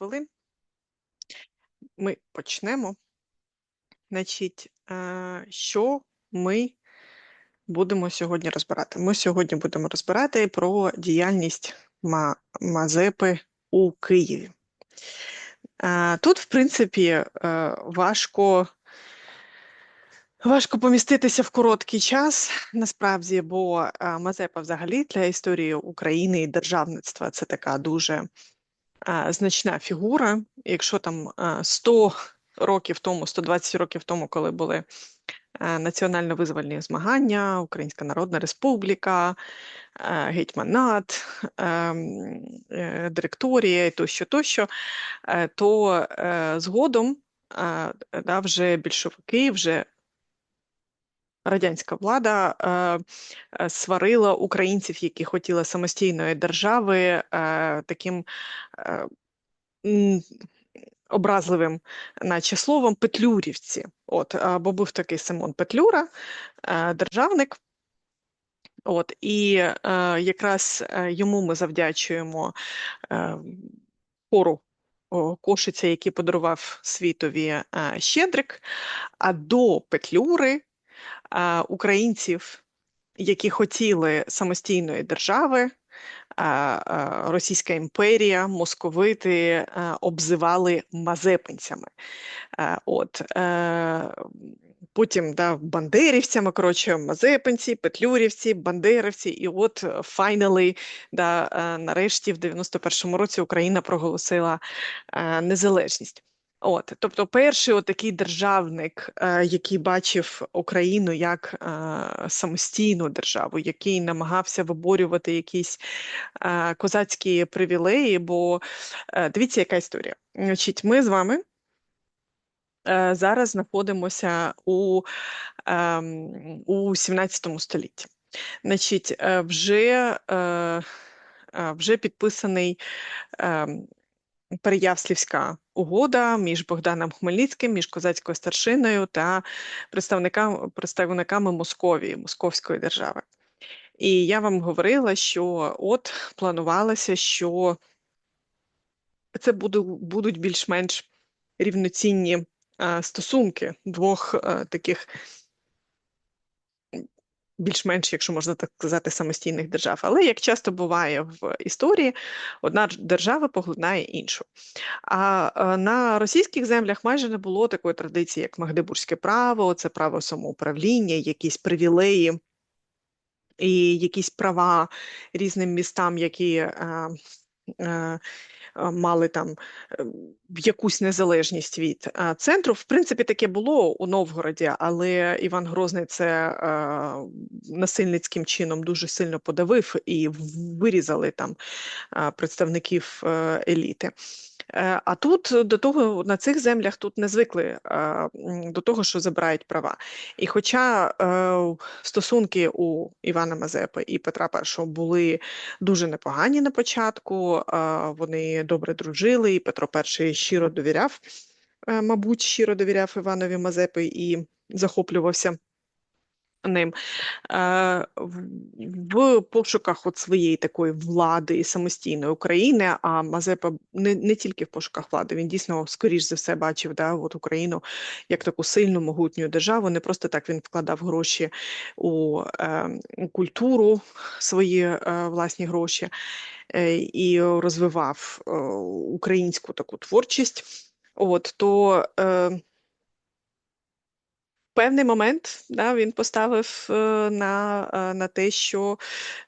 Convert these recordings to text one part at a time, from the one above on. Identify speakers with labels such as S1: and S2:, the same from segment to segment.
S1: хвилин. Ми почнемо. Значить, е, що ми будемо сьогодні розбирати? Ми сьогодні будемо розбирати про діяльність Мазепи у Києві. Е, Тут, в принципі, е, важко, важко поміститися в короткий час, насправді, бо Мазепа взагалі для історії України і державництва це така дуже значна фігура. Якщо там е, 100 років тому, 120 років тому, коли були національно-визвольні змагання, Українська Народна Республіка, гетьманат, ем, е, директорія і тощо, тощо, е, то е, згодом да, вже більшовики, вже радянська влада е, е, сварила українців, які хотіли самостійної держави, е, таким е, образливим, наче словом, петлюрівці. От, бо був такий Симон Петлюра, е, державник. От, і е, якраз е, йому ми завдячуємо е, хору о, Кошиця, який подарував світові е, Щедрик. А до Петлюри е, українців, які хотіли самостійної держави, Російська імперія, московити обзивали мазепинцями. От, е, потім да, бандерівцями, коротше, мазепинці, петлюрівці, бандерівці, і от finally, да, е, нарешті в 91-му році Україна проголосила е, незалежність. От, тобто, перший отакий державник, е, який бачив Україну як е, самостійну державу, який намагався виборювати якісь е, козацькі привілеї. Бо дивіться, яка історія. Значить, ми з вами зараз знаходимося у, ем, у 17 столітті. Значить, вже, вже підписаний ем, Переяслівська угода між Богданом Хмельницьким, між козацькою старшиною та представниками, представниками Московії, Московської держави. І я вам говорила, що от планувалося, що це буду, будуть більш-менш рівноцінні стосунки двох е, таких більш-менш, якщо можна так сказати, самостійних держав. Але як часто буває в історії, одна держава поглинає іншу. А е, на російських землях майже не було такої традиції, як Магдебурзьке право, це право самоуправління, якісь привілеї. І якісь права різним містам, які е, е, мали там е, якусь незалежність від центру. В принципі, таке було у Новгороді, але Іван Грозний це насильницьким чином дуже сильно подавив і вирізали там представників е, еліти. Е, А тут до того на цих землях тут не звикли е, до того, що забирають права. І хоча е, стосунки у Івана Мазепи і Петра І були дуже непогані на початку, вони добре дружили, і Петро І щиро довіряв, мабуть, щиро довіряв Іванові Мазепи і захоплювався ним. Е, в- пошуках от своєї такої влади і самостійної України, а Мазепа не, не тільки в пошуках влади, він дійсно, скоріш за все, бачив да, от Україну як таку сильну, могутню державу. Не просто так він вкладав гроші у, е, у культуру, свої е, власні гроші, і розвивав українську таку творчість. От, то е, певний момент да, він поставив е, на, е, на те, що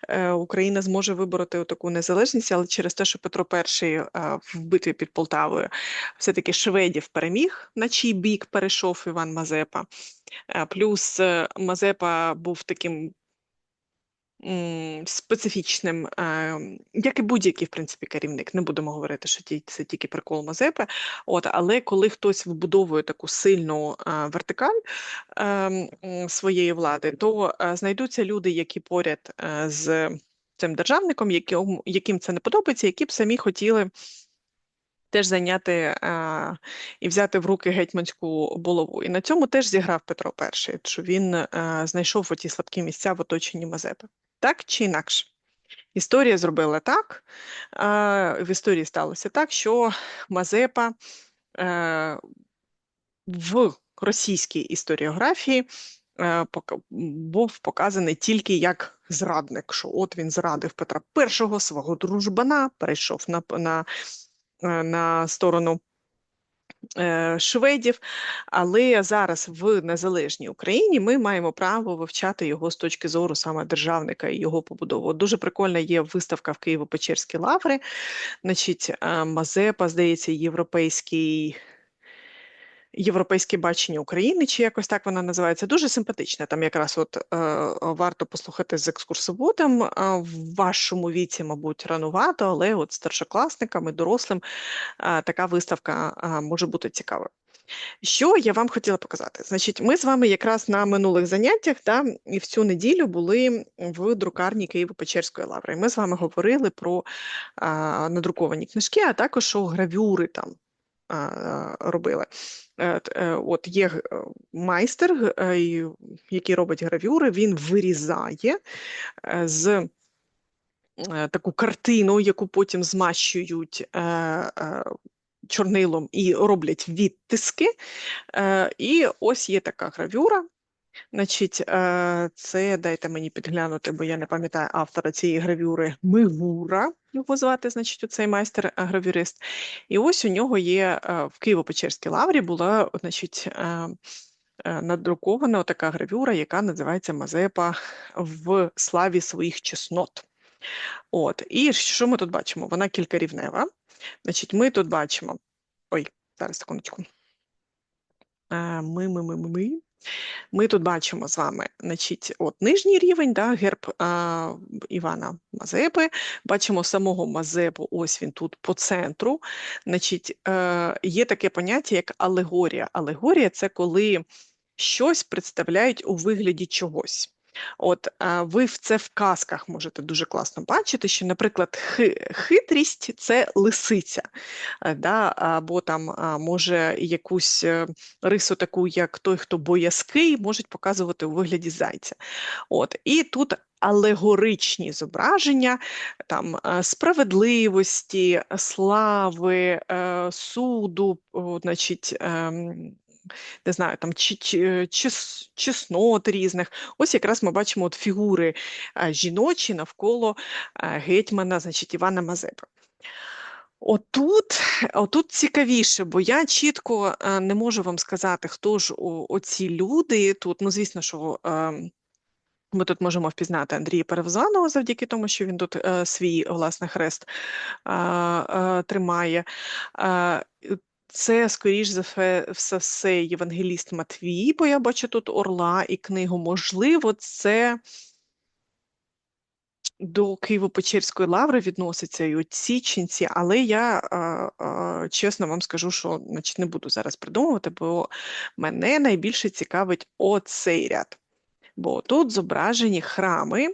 S1: е, Україна зможе вибороти таку незалежність, але через те, що Петро І в битві під Полтавою все-таки шведів переміг, на чий бік перейшов Іван Мазепа. Плюс Мазепа був таким специфічним, е, як і будь-який, в принципі, керівник. Не будемо говорити, що це тільки прикол Мазепи. От, але коли хтось вбудовує таку сильну е, вертикаль е, своєї влади, то е, знайдуться люди, які поряд е, з цим державником, яким, це не подобається, які б самі хотіли. Теж зайняти е, і взяти в руки гетьманську булаву. І на цьому теж зіграв Петро І, що він е, знайшов оті слабкі місця в оточенні Мазепи. Так чи інакше? Історія зробила так, в історії сталося так, що Мазепа е, в російській історіографії е, був показаний тільки як зрадник, що от він зрадив Петра І, свого дружбана, перейшов на, на, е, на сторону. Е, шведів, але зараз в незалежній Україні ми маємо право вивчати його з точки зору саме державника і його побудову. Дуже прикольна є виставка в Києво-Печерській лаври. Значить, е, Мазепа, здається, європейський. Європейське бачення України, чи якось так вона називається, дуже симпатична. Там якраз от е, варто послухати з екскурсоводом. Е, в вашому віці, мабуть, ранувато, але от старшокласникам і дорослим е, така виставка е, може бути цікавою. Що я вам хотіла показати? Значить, ми з вами якраз на минулих заняттях та і в цю неділю були в друкарні Києво-Печерської лаври. Ми з вами говорили про а, надруковані книжки, а також гравюри там робили. Е, е, от є е, майстер, який робить гравюри, він вирізає з таку картину, яку потім змащують чорнилом і роблять відтиски. І ось є така гравюра. Значить, це дайте мені підглянути, бо я не пам'ятаю автора цієї гравюри Мигура. Його звати, значить, оцей майстер-гравюрист. І ось у нього є в Києво-Печерській лаврі була, значить, надрукована така гравюра, яка називається Мазепа в славі своїх чеснот. От, І що ми тут бачимо? Вона кількарівнева. Значить, Ми тут бачимо. Ой, зараз секундочку. Ми, ми, ми, ми, ми. Ми тут бачимо з вами значить, от нижній рівень, да, герб а, Івана Мазепи. Бачимо самого Мазепу, ось він тут по центру. Значить, е, Є таке поняття, як алегорія. Алегорія це коли щось представляють у вигляді чогось. От ви в це в казках можете дуже класно бачити, що, наприклад, хитрість це лисиця, е, да, або там може якусь е, рису, таку, як той, хто боязкий, можуть показувати у вигляді зайця. От, І тут алегоричні зображення там е, справедливості, слави, суду, значить. Ем, не знаю, там чес, чеснот різних. Ось якраз ми бачимо от фігури жіночі навколо гетьмана, значить, Івана Мазепи. Отут, отут цікавіше, бо я чітко не можу вам сказати, хто ж оці люди тут. Ну, звісно, що ми тут можемо впізнати Андрія Перевзаного завдяки тому, що він тут е, свій власне хрест е, е, тримає. Це, скоріш за все, Євангеліст Матвій, бо я бачу тут орла і книгу. Можливо, це до Києво-Печерської лаври відноситься і ченці, але я а, а, чесно вам скажу, що значить, не буду зараз придумувати, бо мене найбільше цікавить оцей ряд. Бо тут зображені храми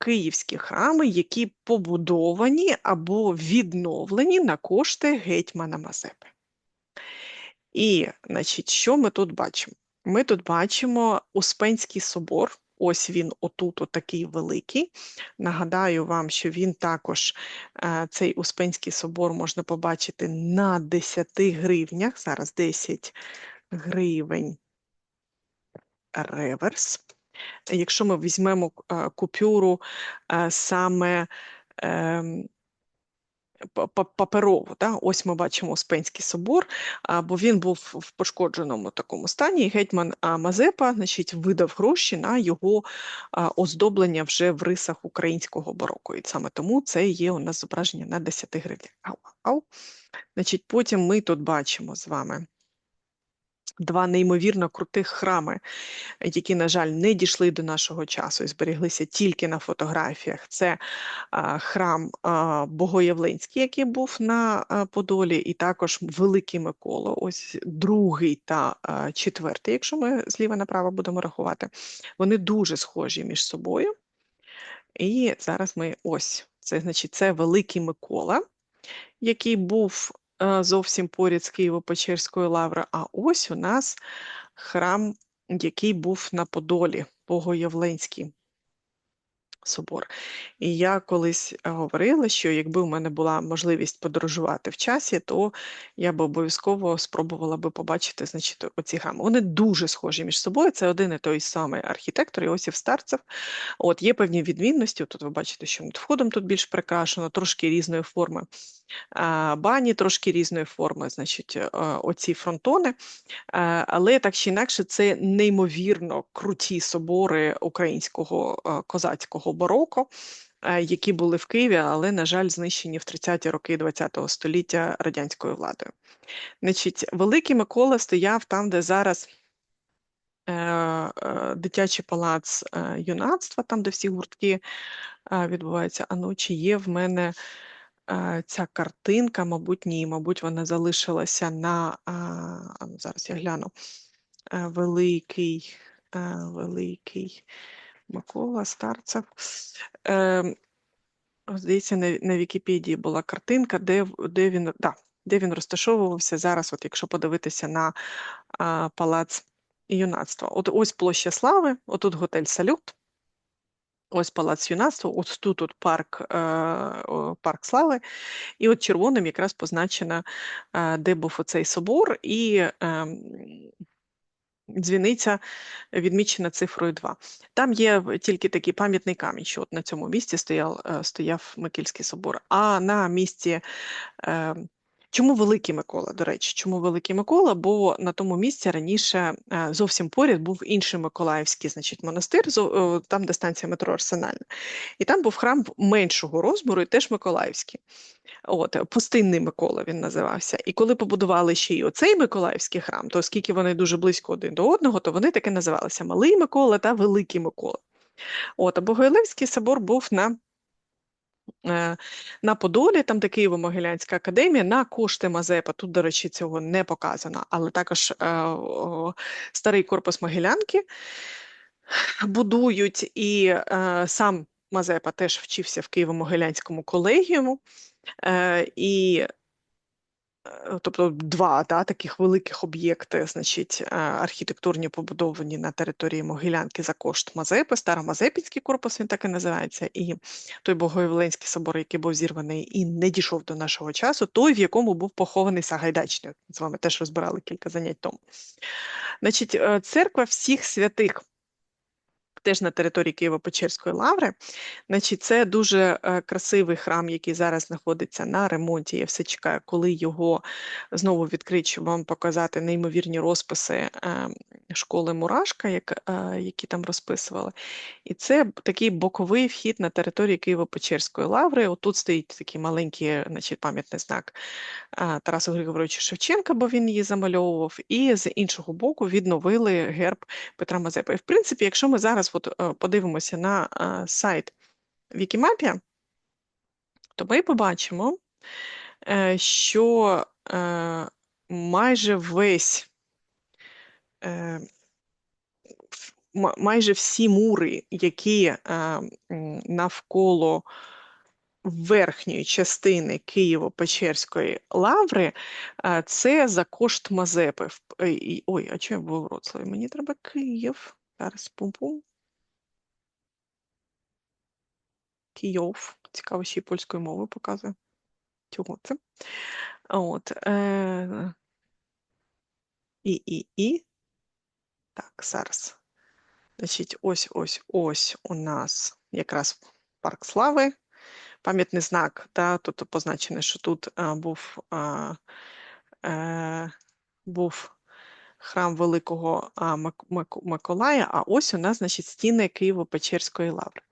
S1: київські храми, які побудовані або відновлені на кошти гетьмана Мазепи. І, значить, що ми тут бачимо? Ми тут бачимо Успенський собор. Ось він, отут, отакий великий. Нагадаю вам, що він також, е, цей Успенський собор можна побачити на 10 гривнях. Зараз 10 гривень реверс. Якщо ми візьмемо е, купюру е, саме ем, паперову, да? ось ми бачимо Успенський собор, бо він був в пошкодженому такому стані, і гетьман Мазепа значить, видав гроші на його оздоблення вже в рисах українського бароко. І саме тому це є у нас зображення на 10 гривень. Ау, ау. Значить, Потім ми тут бачимо з вами два неймовірно крутих храми, які, на жаль, не дійшли до нашого часу і зберіглися тільки на фотографіях. Це а, храм а, Богоявленський, який був на а, Подолі, і також Великий Микола, ось другий та а, четвертий, якщо ми зліва направо будемо рахувати. Вони дуже схожі між собою. І зараз ми ось це значить це Великий Микола, який був зовсім поряд з Києво-Печерською лаври. А ось у нас храм, який був на Подолі, Богоявленський. Собор. І я колись е, говорила, що якби у мене була можливість подорожувати в часі, то я би обов'язково спробувала би побачити значить, оці храми. Вони дуже схожі між собою. Це один і той самий архітектор Іосиф Старцев. От є певні відмінності. Тут ви бачите, що над входом тут більш прикрашено, трошки різної форми бані, трошки різної форми, значить, е, оці фронтони. Е, Але так чи інакше, це неймовірно круті собори українського е, козацького бароко, е, які були в Києві, але, на жаль, знищені в 30-ті роки ХХ століття радянською владою. Значить, Великий Микола стояв там, де зараз е, е, дитячий палац юнацтва, там, де всі гуртки відбуваються. А ну, чи є в мене ця картинка? Мабуть, ні. Мабуть, вона залишилася на ну, зараз я гляну. Великий, великий Микола Старцев. Е, Здається, на, на Вікіпедії була картинка, де, де він, да, де він розташовувався зараз, от якщо подивитися на а, палац юнацтва. От ось площа Слави, отут готель Салют, ось палац юнацтва, ось тут от парк, е, парк Слави, і от червоним якраз позначено, е, де був оцей собор, і ем, дзвіниця відмічена цифрою 2. Там є тільки такий пам'ятний камінь, що от на цьому місці стояв, е, стояв Микільський собор. А на місці. е, Чому Великий Микола, до речі, чому Великий Микола? Бо на тому місці раніше е, зовсім поряд був інший Миколаївський значить, монастир, е, там де станція метро Арсенальна. І там був храм меншого розміру, і теж Миколаївський. От, пустинний Микола він називався. І коли побудували ще й оцей Миколаївський храм, то оскільки вони дуже близько один до одного, то вони таки називалися Малий Микола та Великий Микола. От, а Богоявленський собор був на, е, на Подолі, там де Києво-Могилянська академія, на кошти Мазепа. Тут, до речі, цього не показано, але також е, старий корпус Могилянки будують, і е, сам Мазепа теж вчився в Києво-Могилянському колегіуму. Е, і Е, тобто два да, таких великих об'єкти, значить, е, архітектурні побудовані на території Могилянки за кошт Мазепи, Старомазепінський корпус, він так і називається, і той Богоявленський собор, який був зірваний і не дійшов до нашого часу, той, в якому був похований Сагайдачний. З вами теж розбирали кілька занять тому. Значить, е, церква всіх святих. Теж на території Києво-Печерської лаври. Значить, це дуже е, красивий храм, який зараз знаходиться на ремонті. Я все чекаю, коли його знову відкрить, щоб вам показати неймовірні розписи е, школи Мурашка, е, які там розписували. І це такий боковий вхід на території Києво-Печерської лаври. Отут стоїть такий маленький значить, пам'ятний знак Тарасу Григоровича Шевченка, бо він її замальовував. І з іншого боку відновили герб Петра Мазепи. І, в принципі, якщо ми зараз от, е, подивимося на е, сайт Вікімапія, то ми побачимо, е, що майже весь, в- ма- майже всі мури, які навколо верхньої частини Києво-Печерської лаври, це за кошт Мазепи. В- Ой, а чого я був Вроцлаві? Мені треба Київ. Зараз пум-пум. Київ. Цікаво, ще й польською мовою показує. Чого це? От. Е... І, і, і. Так, зараз. Значить, ось, ось, ось у нас якраз Парк Слави. Пам'ятний знак, та, тут позначено, що тут а, був, а, е, був храм Великого а, Мик- Мик- Миколая, а ось у нас, значить, стіни Києво-Печерської лаври.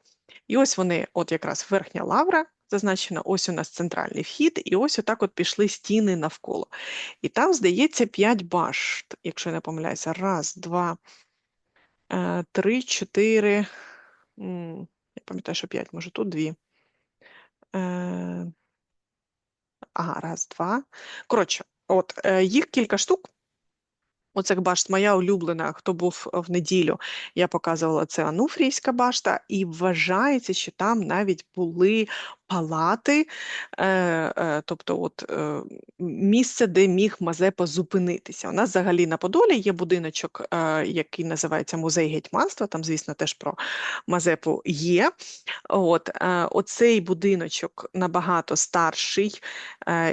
S1: І ось вони, от якраз верхня лавра зазначена, ось у нас центральний вхід, і ось отак от пішли стіни навколо. І там, здається, 5 башт, якщо я не помиляюся. Раз, два, е, три, чотири. Я пам'ятаю, що 5, може тут дві. Е, Ага, раз, два. Коротше, от е, їх кілька штук. Оцих башт моя улюблена, хто був в неділю, я показувала це Ануфрійська башта, і вважається, що там навіть були палати, е, е, тобто от, е, місце, де міг Мазепа зупинитися. У нас взагалі на Подолі є будиночок, який називається Музей гетьманства. Там, звісно, теж про Мазепу є. От, Оцей будиночок набагато старший,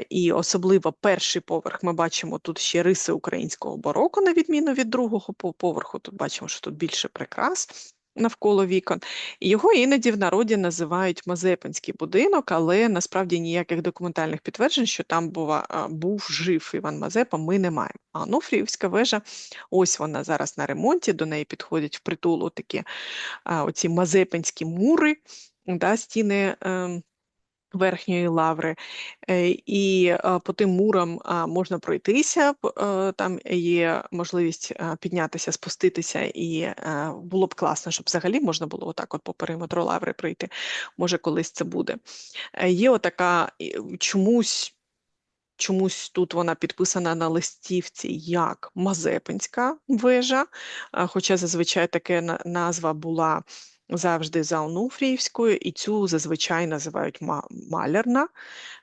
S1: і особливо перший поверх ми бачимо тут ще риси українського бароко, на відміну від другого поверху. Тут бачимо, що тут більше прикрас навколо вікон. Його іноді в народі називають Мазепинський будинок, але насправді ніяких документальних підтверджень, що там бува, був жив Іван Мазепа, ми не маємо. А Нуфріївська вежа, ось вона зараз на ремонті, до неї підходять в притулу такі оці Мазепинські мури, да, стіни. Ем, верхньої лаври, е, і е, по тим мурам можна пройтися, е, там є можливість піднятися, спуститися, і було б класно, щоб взагалі можна було отак от по периметру лаври пройти. Може, колись це буде. Є отака чомусь. Чомусь тут вона підписана на листівці як Мазепинська вежа, хоча зазвичай таке назва була завжди за Онуфріївською, і цю зазвичай називають малярна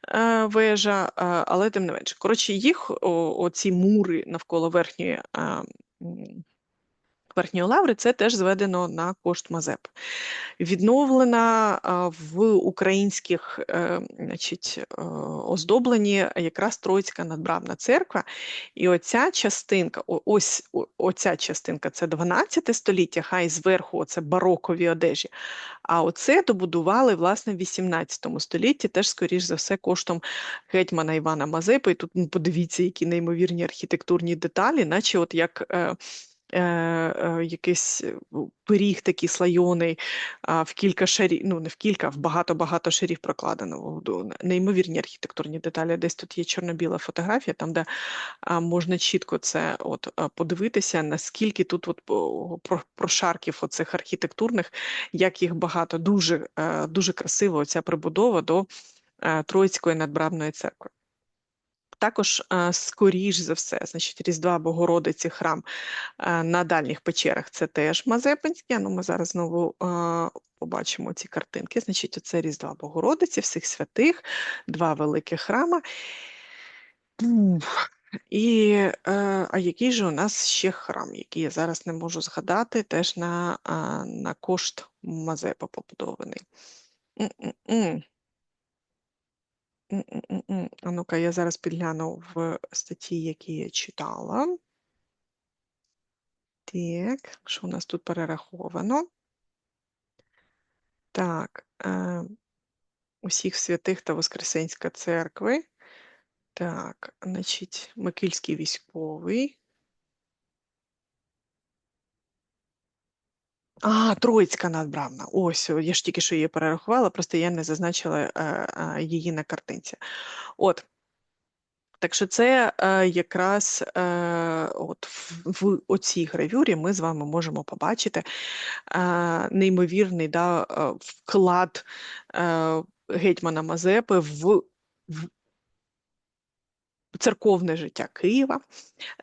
S1: е, вежа, е, але тим не менше. Коротше, їх оці мури навколо верхньої. Е, верхньої лаври це теж зведено на кошт Мазеп. Відновлена в українських значить, оздобленні якраз Троїцька надбравна церква. І оця частинка, ось оця частинка це 12 століття, хай зверху це барокові одежі. А оце добудували власне в 18 столітті, теж, скоріш за все, коштом гетьмана Івана Мазепи. І тут ну, подивіться, які неймовірні архітектурні деталі, наче от як. Е, Е, якийсь е, пиріг такий слайоний в кілька шарів, ну не в кілька, в багато-багато шарів прокладеного. Неймовірні архітектурні деталі. Десь тут є чорно-біла фотографія, там, де можна чітко це от подивитися, наскільки тут от прошарків оцих архітектурних, як їх багато, дуже, дуже красиво ця прибудова до Троїцької надбравної церкви. Також, скоріш за все, значить, Різдва Богородиці храм на дальніх печерах це теж Мазепинський. Ну, Ми зараз знову побачимо ці картинки. Значить, це Різдва Богородиці, всіх святих, два великі храми. І а який же у нас ще храм, який я зараз не можу згадати, теж на на кошт Мазепа побудований. А ну-ка, я зараз підгляну в статті, які я читала. Так, що у нас тут перераховано? Так, е, усіх святих та Воскресенська церкви. Так, значить, Микільський військовий. А, Троїцька надбравна. Ось, я ж тільки що її перерахувала, просто я не зазначила її на картинці. От. Так що це е, якраз е, от в, в оцій гравюрі ми з вами можемо побачити е, неймовірний да, вклад е, гетьмана Мазепи в, в церковне життя Києва.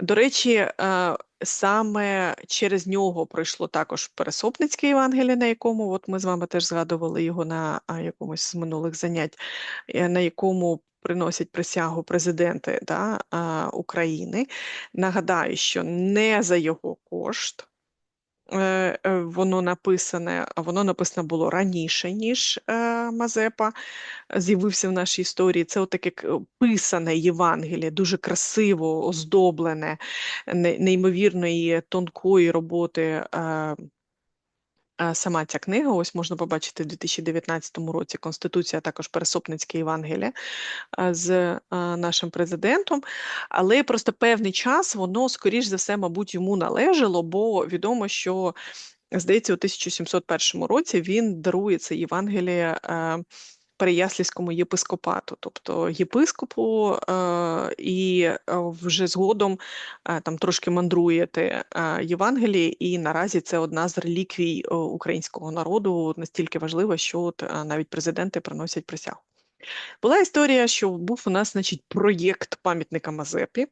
S1: До речі, е, саме через нього пройшло також Пересопницьке Євангеліє, на якому от ми з вами теж згадували його на якомусь з минулих занять, е, на якому приносять присягу президенти да, України. Нагадаю, що не за його кошт. Е, е, воно написане, а воно написано було раніше, ніж е, Мазепа з'явився в нашій історії. Це отаке писане Євангеліє, дуже красиво, оздоблене, неймовірної тонкої роботи Сама ця книга, ось можна побачити в 2019 році Конституція, також Пересопницьке Євангеліє з нашим президентом. Але просто певний час воно, скоріш за все, мабуть, йому належало, бо відомо, що, здається, у 1701 році він дарує це Євангеліє Переяслівському єпископату, тобто єпископу, е, і е, вже згодом е, там трошки мандруєте Євангелії, і наразі це одна з реліквій українського народу, настільки важлива, що навіть президенти приносять присягу. Була історія, що був у нас, значить, проєкт пам'ятника Мазепі.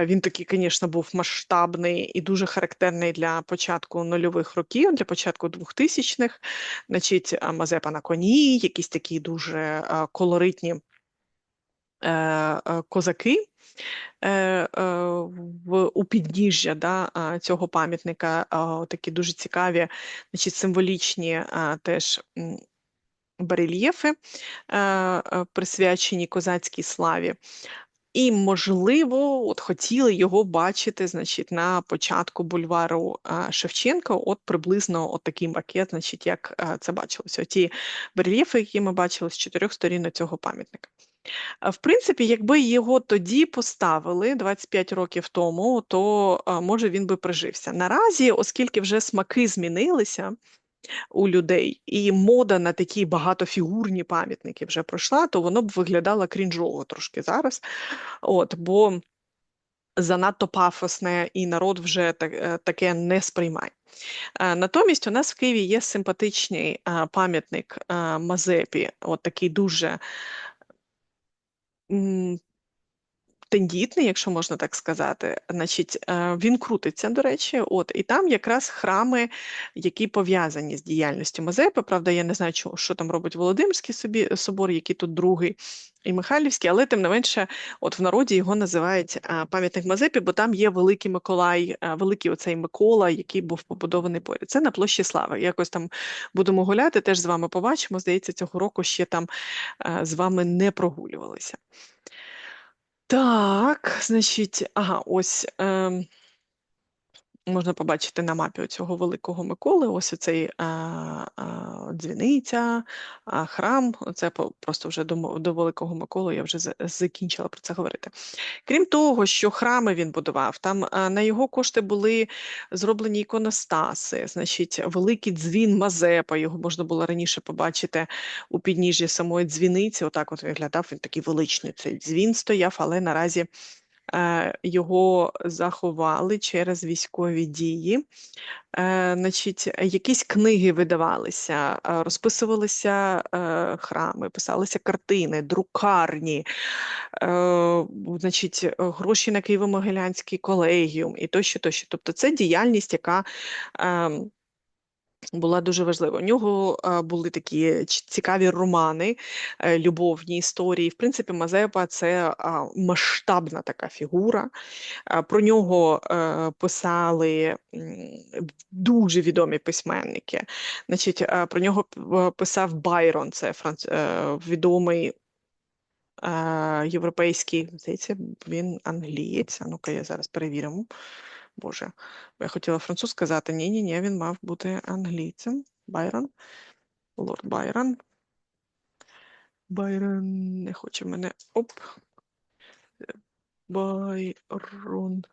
S1: Він такий, звісно, був масштабний і дуже характерний для початку нульових років, для початку 2000-х. Значить, Мазепа на коні, якісь такі дуже колоритні е, е, козаки. е, у підніжжя да, цього пам'ятника такі дуже цікаві, значить, символічні теж барельєфи, е, е, присвячені козацькій славі. І, можливо, от хотіли його бачити, значить, на початку бульвару Шевченка, от приблизно от такий макет, значить, як це бачилося. Оті барельєфи, які ми бачили з чотирьох сторін цього пам'ятника. В принципі, якби його тоді поставили 25 років тому, то може він би прижився. Наразі, оскільки вже смаки змінилися у людей, і мода на такі багатофігурні пам'ятники вже пройшла, то воно б виглядало крінжово трошки зараз. От, бо занадто пафосне, і народ вже е, таке не сприймає. Е, Натомість у нас в Києві є симпатичний е, пам'ятник Мазепі, от такий дуже тендітний, якщо можна так сказати. Значить, е, він крутиться, до речі, от, і там якраз храми, які пов'язані з діяльністю Мазепи. Правда, я не знаю, що, там робить Володимирський собі, собор, який тут другий, і Михайлівський, але тим не менше, от в народі його називають е, пам'ятник Мазепі, бо там є великий Миколай, е, великий оцей Микола, який був побудований поряд. Це на площі Слави. Якось там будемо гуляти, теж з вами побачимо. Здається, цього року ще там з вами не прогулювалися. Так, значить, ага, ось ем, можна побачити на мапі цього великого Миколи. Ось оцей а, а, дзвіниця, а, храм. Це просто вже до, до Великого Миколи я вже закінчила про це говорити. Крім того, що храми він будував, там а, на його кошти були зроблені іконостаси, значить, великий дзвін Мазепа, його можна було раніше побачити у підніжжі самої дзвіниці. Отак от виглядав він такий величний цей дзвін стояв, але наразі е, його заховали через військові дії. Е, значить, якісь книги видавалися, е, розписувалися е, храми, писалися картини, друкарні, е, значить, е, гроші на Києво-Могилянський колегіум і тощо, тощо. Тобто це діяльність, яка ем, була дуже важлива. У нього були такі цікаві романи, е, любовні історії. В принципі, Мазепа це масштабна така фігура. Про нього е, писали дуже відомі письменники. Значить, е, про нього писав Байрон, це франц... відомий європейський, здається, він англієць. Ну-ка, я зараз перевіримо. Боже, я хотіла француз сказати. Ні, ні, він мав бути англійцем. Байрон, лорд Байрон. Байрон не хоче мене. Оп. Байрон.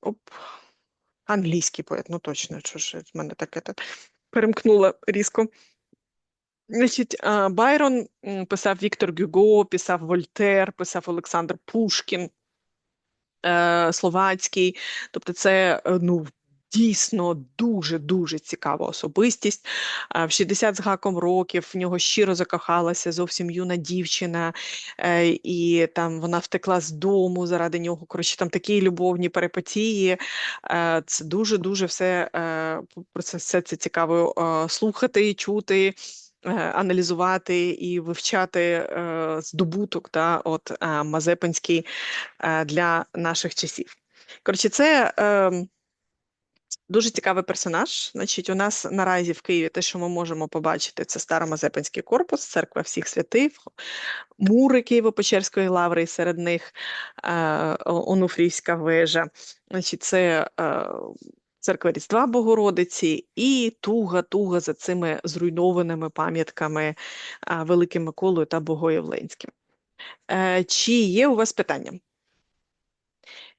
S1: Оп. Англійський поет, ну точно, що ж в мене таке перемкнуло різко. Значить, Байрон писав Віктор Гюго, писав Вольтер, писав Олександр Пушкін, Словацький. Тобто, це е, ну, дійсно дуже-дуже цікава особистість. В 60 з гаком років в нього щиро закохалася зовсім юна дівчина, е, і там вона втекла з дому заради нього. Коротше, там такі любовні перипетії. Е, Це дуже-дуже все е, про це все це цікаво е, слухати, чути. Е, Аналізувати і вивчати е, здобуток та от е, Мазепинський для наших часів. Коротше, це е, дуже цікавий персонаж. Значить, у нас наразі в Києві те, що ми можемо побачити, це Старомазепинський корпус, церква всіх святих, мури Києво-Печерської лаври, і серед них Онуфрівська вежа. Значить, це церква Різдва Богородиці і туга-туга за цими зруйнованими пам'ятками Великим Миколою та Богоявленським. Е, Чи є у вас питання?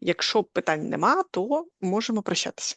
S1: Якщо питань нема, то можемо прощатися.